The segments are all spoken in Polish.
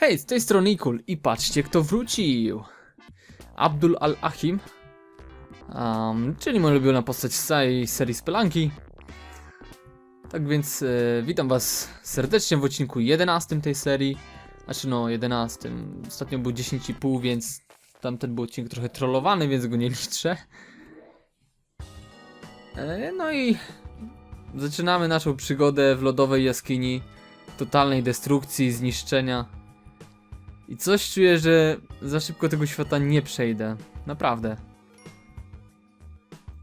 Hej, z tej strony Ikul i patrzcie kto wrócił. Abdul Al-Achim, um, czyli moja ulubiona postać z całej serii Spelanki. Tak więc e, witam was serdecznie w odcinku 11 tej serii. Znaczy no 11. Ostatnio był 10,5, więc tamten był odcinek trochę trollowany, więc go nie liczę. E, no i zaczynamy naszą przygodę w lodowej jaskini. Totalnej destrukcji, zniszczenia. I coś czuję, że za szybko tego świata nie przejdę. Naprawdę.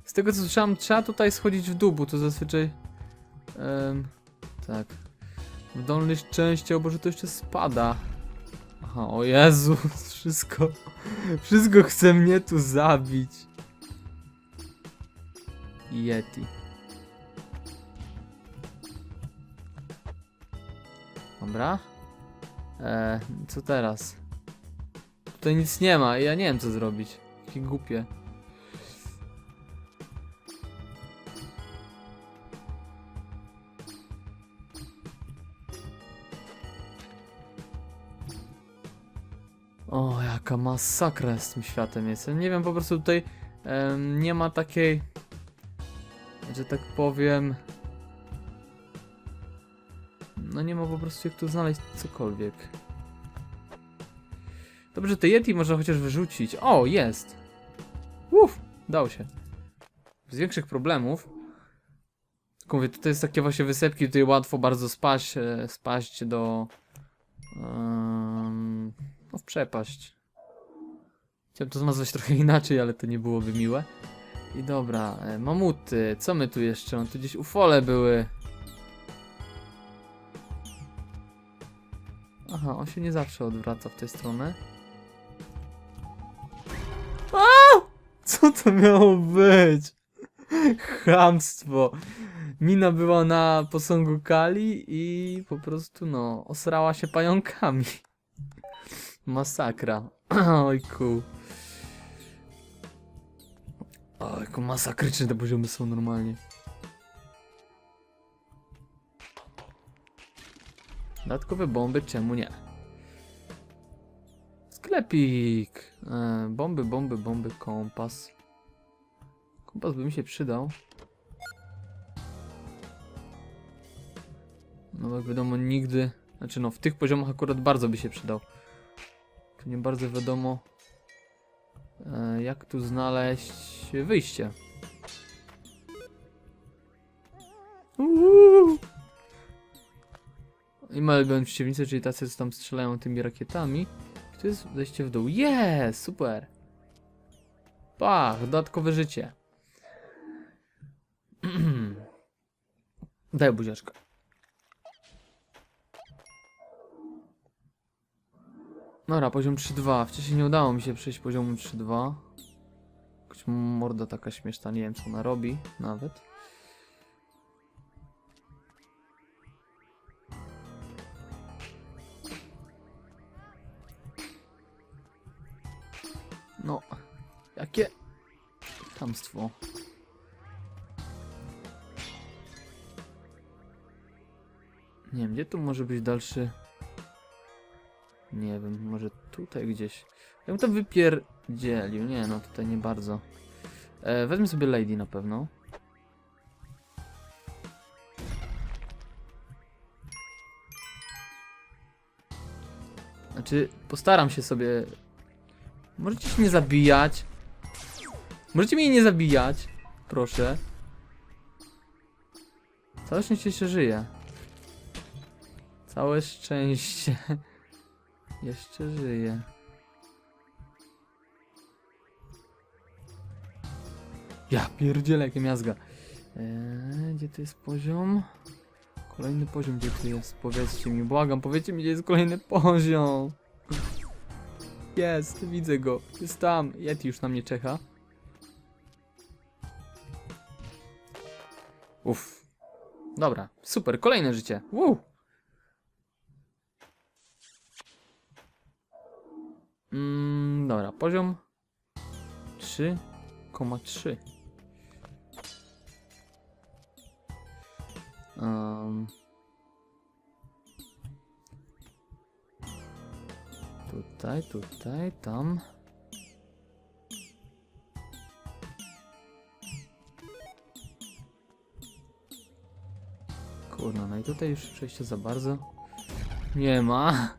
Z tego co słyszałem, trzeba tutaj schodzić w dół, bo to zazwyczaj... em, tak. W dolnej części, o Boże, to jeszcze spada. Aha, o Jezu, wszystko... Wszystko chce mnie tu zabić. Yeti. Dobra. Eee, co teraz? Tutaj nic nie ma, ja nie wiem co zrobić. Jakie głupie. O, jaka masakra z tym światem jest. Nie wiem, po prostu tutaj nie ma takiej, że tak powiem, no nie ma po prostu jak tu znaleźć cokolwiek. Dobrze, te Yeti można chociaż wyrzucić. O, jest! Uff, dało się. Bez większych problemów. Tylko mówię, tutaj jest takie właśnie wysepki, tutaj łatwo bardzo spaść, e, spaść do... em, no w przepaść. Chciałem to nazwać trochę inaczej, ale to nie byłoby miłe. I dobra, e, mamuty, co my tu jeszcze? On tu gdzieś ufole były. Aha, on się nie zawsze odwraca w tę stronę. A! Co to miało być? Chamstwo. Mina była na posągu Kali i po prostu no, osrała się pająkami. Masakra. Ojku. Ojku, masakryczne te poziomy są normalnie. Dodatkowe bomby, czemu nie? Sklepik. E, bomby, bomby, bomby, kompas. Kompas by mi się przydał. No jak wiadomo nigdy, znaczy no w tych poziomach akurat bardzo by się przydał. Tu nie bardzo wiadomo e, jak tu znaleźć wyjście. I ma ulubione przeciwnicy, czyli tacy, co tam strzelają tymi rakietami. I to jest wejście w dół. Jest! Super! Pach! Dodatkowe życie. Daj buziaczka. Dobra, poziom 3.2. Wcześniej nie udało mi się przejść poziomu 3.2. Jakaś morda taka śmieszna, nie wiem co ona robi nawet. Tu może być dalszy... Nie wiem, może tutaj gdzieś. Ja bym to wypierdzielił. Nie, no tutaj nie bardzo. E, wezmę sobie Lady na pewno. Znaczy, postaram się sobie Możecie się nie zabijać. Możecie mnie nie zabijać. Proszę. Całe szczęście jeszcze żyje. Całe szczęście. Jeszcze żyje. Ja pierdzielę, jakie miazga. Eee, gdzie to jest poziom? Kolejny poziom, gdzie tu jest? Powiedzcie mi, błagam, powiedzcie mi, gdzie jest kolejny poziom. Jest, widzę go. Jest tam. Yeti już na mnie czeka. Uff. Dobra, super, kolejne życie. Woo! Mm, dobra, poziom 3,3. Um. Tutaj, tutaj, tam. Kurna, no i tutaj już przejście za bardzo. Nie ma.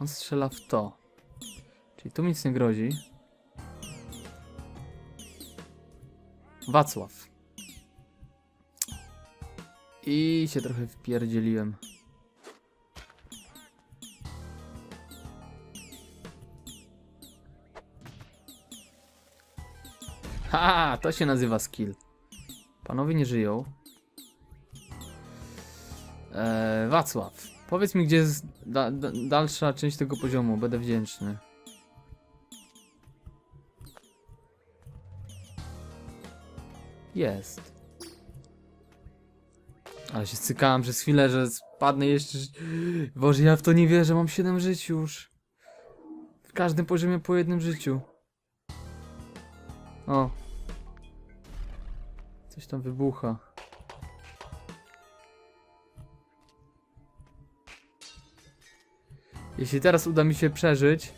On strzela w to. Czyli tu nic nie grozi. Wacław. I się trochę wpierdzieliłem. Ha, to się nazywa skill. Panowie nie żyją. Eee, Wacław, powiedz mi, gdzie jest da, da, dalsza część tego poziomu. Będę wdzięczny. Jest. Ale się cykałem przez chwilę, że spadnę jeszcze. Boże, ja w to nie wierzę, mam 7 żyć już. W każdym poziomie po jednym życiu. O. Coś tam wybucha. Jeśli teraz uda mi się przeżyć,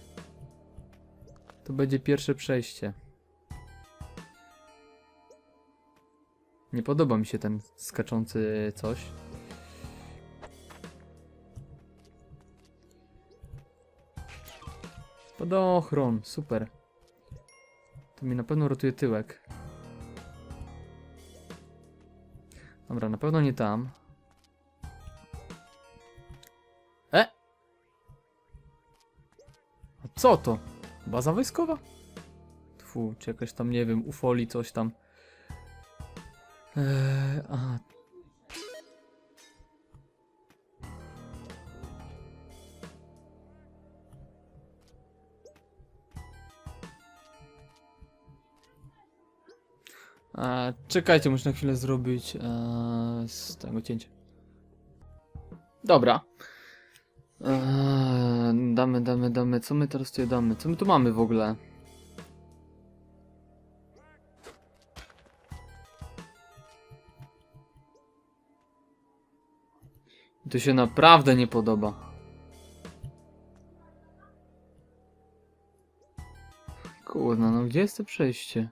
to będzie pierwsze przejście. Nie podoba mi się ten skaczący coś. Podochron, super. To mi na pewno rotuje tyłek. Dobra, na pewno nie tam. Co to? Baza wojskowa? Tfu, czy jakaś tam, nie wiem, ufoli, coś tam. Eee, aha. E, czekajcie, muszę na chwilę zrobić e, z tego cięcia. Dobra. E, damy, damy, damy. Co my teraz tutaj damy? Co my tu mamy w ogóle? To się naprawdę nie podoba. Kurna, no gdzie jest to przejście?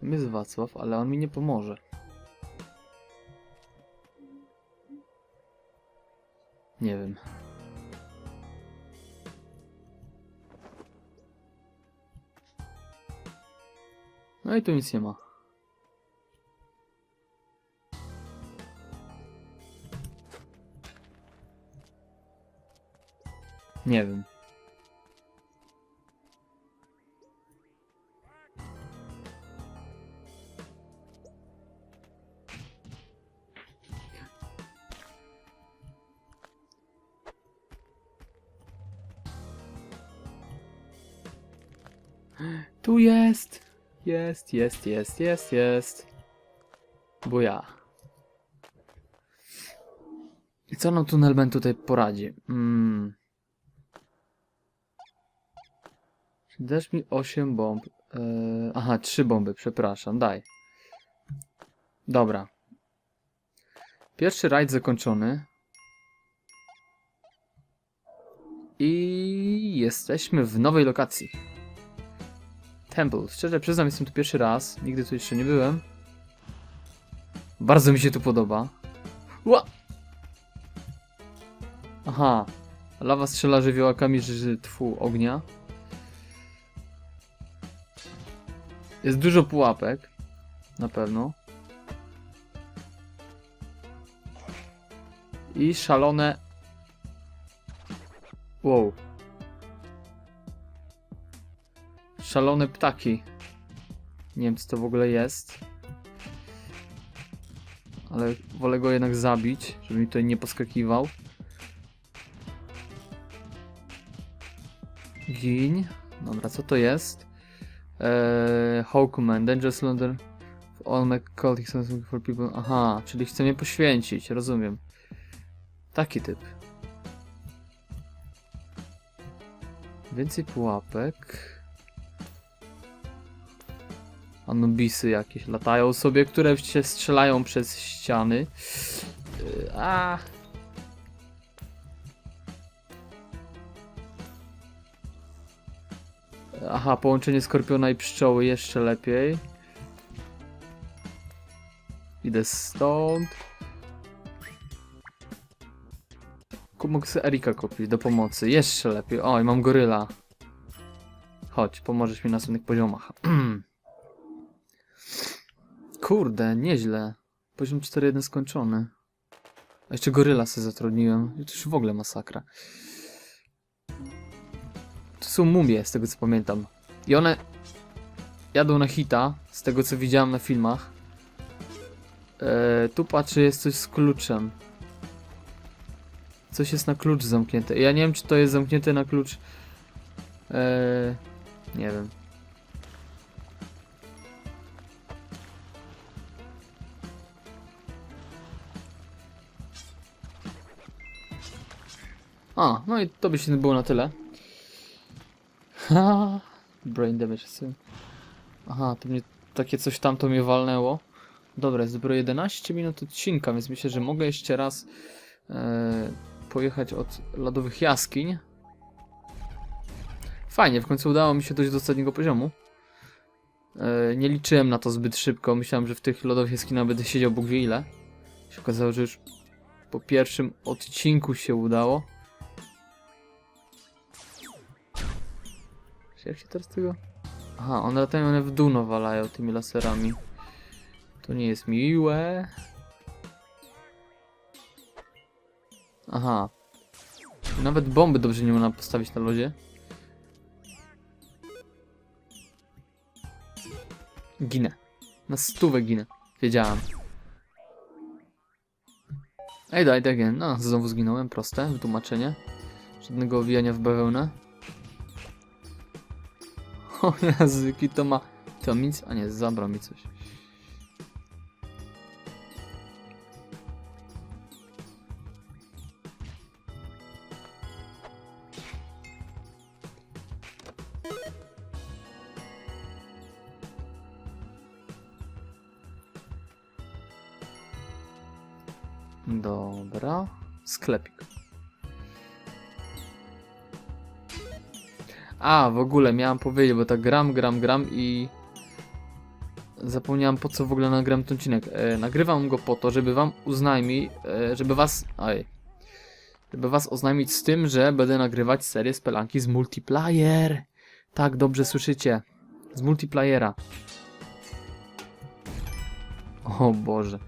Tam jest Wacław, ale on mi nie pomoże. Nie wiem. No i tu nic nie ma. Nie wiem. Tu jest! Jest, jest, jest, jest, jest. Bo ja. I co nam tunelman tutaj poradzi? Mm. Dasz mi 8 bomb. Eee, aha, 3 bomby, przepraszam, daj. Dobra. Pierwszy rajd zakończony. I jesteśmy w nowej lokacji. Temple. Szczerze przyznam, jestem tu pierwszy raz. Nigdy tu jeszcze nie byłem. Bardzo mi się tu podoba. Ła! Aha. Lawa strzela żywiołakami ży, tfu, ognia. Jest dużo pułapek. Na pewno. I szalone... Wow. Szalone ptaki. Nie wiem, co to w ogóle jest. Ale wolę go jednak zabić, żeby mi tutaj nie poskakiwał. Gin. Dobra, co to jest? Eee, Hawkman, Dangerous London. All my cultics are looking for people. Aha, czyli chce mnie poświęcić, rozumiem. Taki typ. Więcej pułapek. Anubisy jakieś latają sobie, które się strzelają przez ściany. Yy, A. Aha, połączenie skorpiona i pszczoły jeszcze lepiej. Idę stąd. Mógł sobie Erika kupić do pomocy. Jeszcze lepiej. Oj, mam goryla. Chodź, pomożesz mi na następnych poziomach. Kurde, nieźle. Poziom 4.1 skończony. A jeszcze goryla sobie zatrudniłem. To już w ogóle masakra. To są mumie, z tego co pamiętam. I one jadą na hita, z tego co widziałem na filmach. Eee, tu patrzę, jest coś z kluczem. Coś jest na klucz zamknięte. Ja nie wiem, czy to jest zamknięte na klucz. Eee, nie wiem. A, no i to by się było na tyle. Ha, brain damage. Aha, to mnie takie coś tam to mnie walnęło. Dobra, jest dopiero 11 minut odcinka, więc myślę, że mogę jeszcze raz e, pojechać od lodowych jaskiń. Fajnie, w końcu udało mi się dojść do ostatniego poziomu. E, nie liczyłem na to zbyt szybko, myślałem, że w tych lodowych jaskiniach będę siedział Bóg wie ile. Się okazało, że już po pierwszym odcinku się udało. Jak się teraz tego... Aha, one latają, one w dół nawalają tymi laserami. To nie jest miłe. Aha. Nawet bomby dobrze nie można postawić na lodzie. Ginę. Na stówę ginę. Wiedziałem. Ej, daj, daj, no, znowu zginąłem, proste, wytłumaczenie. Żadnego owijania w bawełnę. O Jezu, jaki to ma... To nic... A nie, zabrał mi coś. Dobra. Sklepik. A, w ogóle miałem powiedzieć, bo tak gram, gram, gram i zapomniałem po co w ogóle nagram ten odcinek. E, nagrywam go po to, żeby wam uznajmić, e, żeby was, aj, żeby was oznajmić z tym, że będę nagrywać serię spelanki z multiplayer. Tak, dobrze słyszycie. Z multiplayera. O Boże.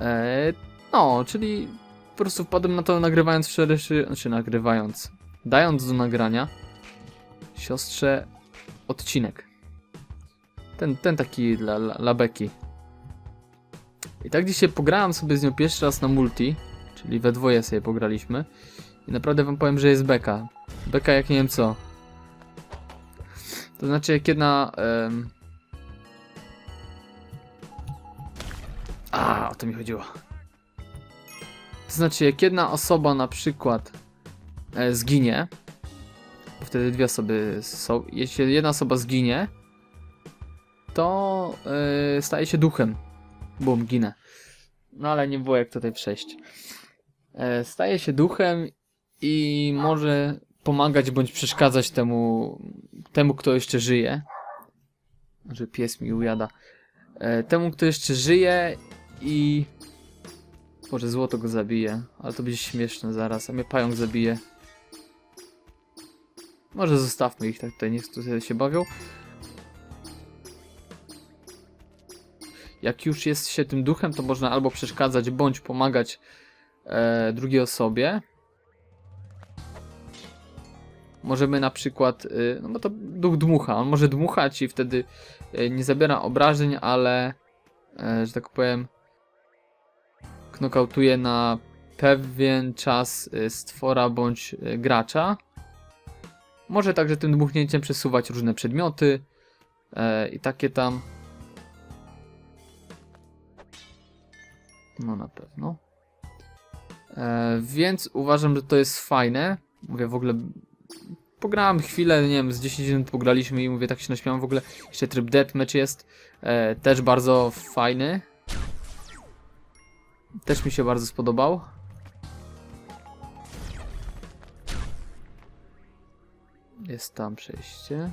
E, no, czyli po prostu wpadłem na to nagrywając szerszy, znaczy nagrywając, dając do nagrania siostrze odcinek. Ten, ten taki dla, dla, dla Beki. I tak dzisiaj pograłem sobie z nią pierwszy raz na multi, czyli we dwoje sobie pograliśmy. I naprawdę wam powiem, że jest beka. Beka jak nie wiem co. To znaczy jak jedna... em, A, o to mi chodziło. To znaczy jak jedna osoba na przykład e, zginie, bo wtedy dwie osoby są. Jeśli jedna osoba zginie, to yy, staje się duchem. Bum, ginę. No ale nie było jak tutaj przejść. E, staje się duchem i może pomagać bądź przeszkadzać temu, temu kto jeszcze żyje. Że pies mi ujada. E, temu, kto jeszcze żyje i... Może złoto go zabije, ale to będzie śmieszne zaraz, a mnie pająk zabije. Może zostawmy ich tak tutaj, niech tutaj się bawią. Jak już jest się tym duchem, to można albo przeszkadzać, bądź pomagać e, drugiej osobie. Możemy na przykład, y, no bo to duch dmucha, on może dmuchać i wtedy y, nie zabiera obrażeń, ale, e, że tak powiem, knokautuje na pewien czas stwora bądź gracza. Może także tym dmuchnięciem przesuwać różne przedmioty e, i takie tam. No na pewno. E, więc uważam, że to jest fajne. Mówię w ogóle pograłem chwilę, nie wiem, z 10 minut pograliśmy i mówię, tak się naśmiałem w ogóle. Jeszcze tryb deathmatch jest, e, też bardzo fajny. Też mi się bardzo spodobał. Jest tam przejście.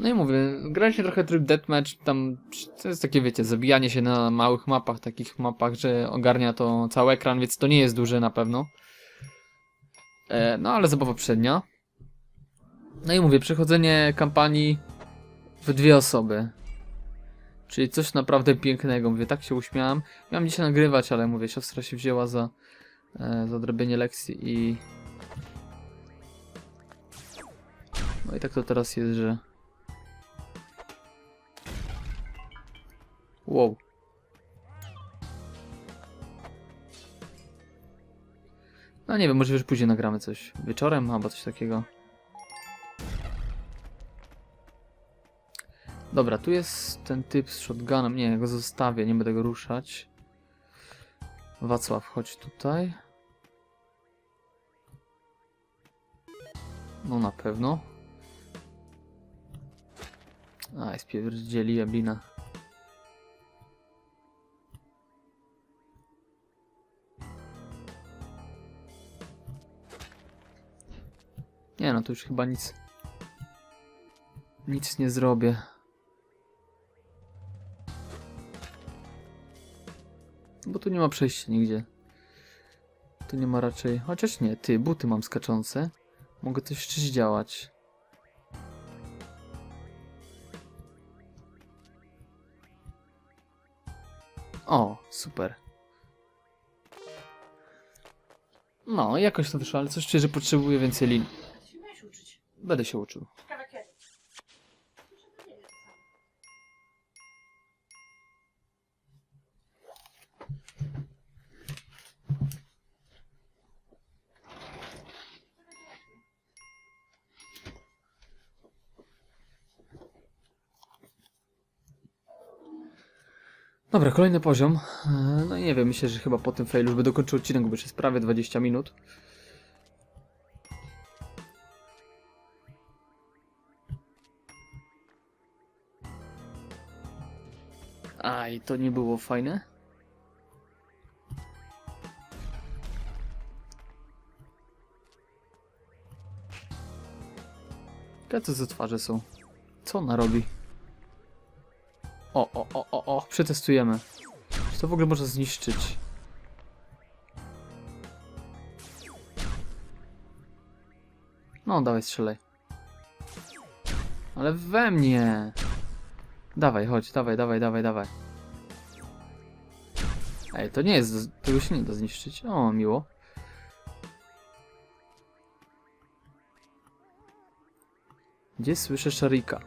No i mówię, graliśmy trochę tryb deathmatch, tam to jest takie, wiecie, zabijanie się na małych mapach, takich mapach, że ogarnia to cały ekran, więc to nie jest duże na pewno. E, no ale zabawa przednia. No i mówię, przechodzenie kampanii w dwie osoby. Czyli coś naprawdę pięknego. Mówię, tak się uśmiałam. Miałam dzisiaj nagrywać, ale mówię, siostra się wzięła za, e, za odrobienie lekcji i... No i tak to teraz jest, że... Wow. No nie wiem, może już później nagramy coś wieczorem albo coś takiego. Dobra, tu jest ten typ z shotgunem. Nie, go zostawię, nie będę go ruszać. Wacław, chodź tutaj. No na pewno. A, jest pierdzieli jablina. Nie no, to już chyba nic... Nic nie zrobię. Bo tu nie ma przejścia nigdzie. Tu nie ma raczej... Chociaż nie, ty, buty mam skaczące. Mogę coś jeszcze działać. O, super. No, jakoś to wyszło, ale coś czuję, że potrzebuję więcej lin. Będę się uczył. Dobra, kolejny poziom. E, No i nie wiem, myślę, że chyba po tym failu już będę kończył odcinek, bo już jest prawie 20 minut. Aj, to nie było fajne. Jacy za twarze są? Co ona robi? O, o, o, o, o, przetestujemy. Czy to w ogóle można zniszczyć? No, dawaj, strzelaj. Ale we mnie! Dawaj, chodź, dawaj, dawaj, dawaj, dawaj. Ej, to nie jest, tego się nie da zniszczyć. O, miło. Gdzie słyszę Sharika?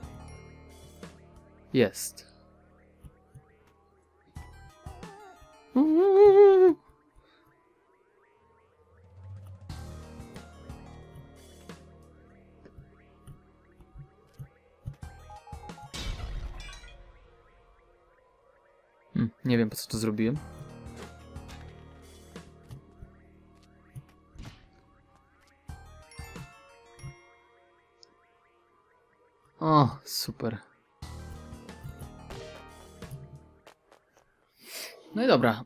Jest. Nie wiem po co to zrobiłem. O, super. No i dobra.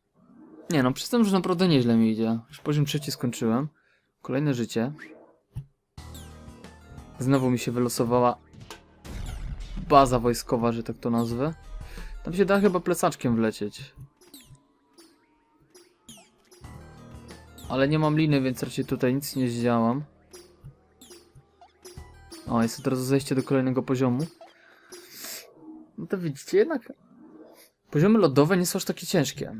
nie no, przyznam, że naprawdę nieźle mi idzie. Już poziom trzeci skończyłem. Kolejne życie. Znowu mi się wylosowała baza wojskowa, że tak to nazwę. Tam się da chyba plecaczkiem wlecieć. Ale nie mam liny, więc raczej tutaj nic nie zdziałam. O, jest od razu zejście do kolejnego poziomu. No to widzicie, jednak poziomy lodowe nie są aż takie ciężkie.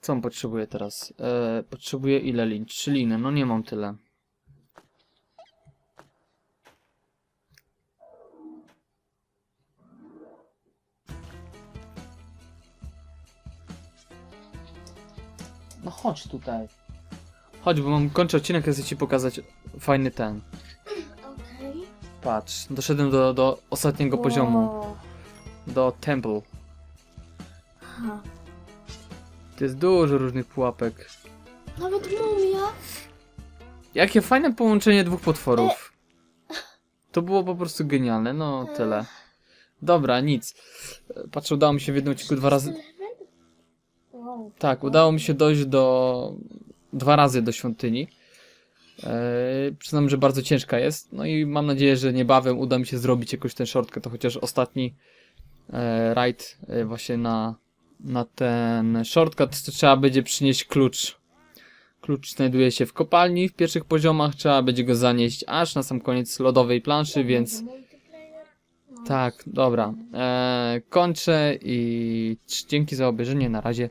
Co on potrzebuje teraz? E, potrzebuję ile lin? Trzy liny, no nie mam tyle. No chodź tutaj. Chodź, bo mam kończę odcinek, chcę ci pokazać fajny ten. Okej. Patrz, doszedłem do, do ostatniego poziomu. Wow. Do temple. Aha. To jest dużo różnych pułapek. Nawet mumia. Jakie fajne połączenie dwóch potworów. To było po prostu genialne, no tyle. Dobra, nic. E, Patrzę, udało mi się w jednym odcinku dwa razy... Tak, udało mi się dojść do... dwa razy do świątyni. Eee, przyznam, że bardzo ciężka jest. No i mam nadzieję, że niebawem uda mi się zrobić jakoś ten shortcut, to chociaż ostatni e, raid e, właśnie na, na ten shortcut to trzeba będzie przynieść klucz. Klucz znajduje się w kopalni w pierwszych poziomach, trzeba będzie go zanieść aż na sam koniec lodowej planszy, więc tak, dobra. E, kończę i dzięki za obejrzenie. Na razie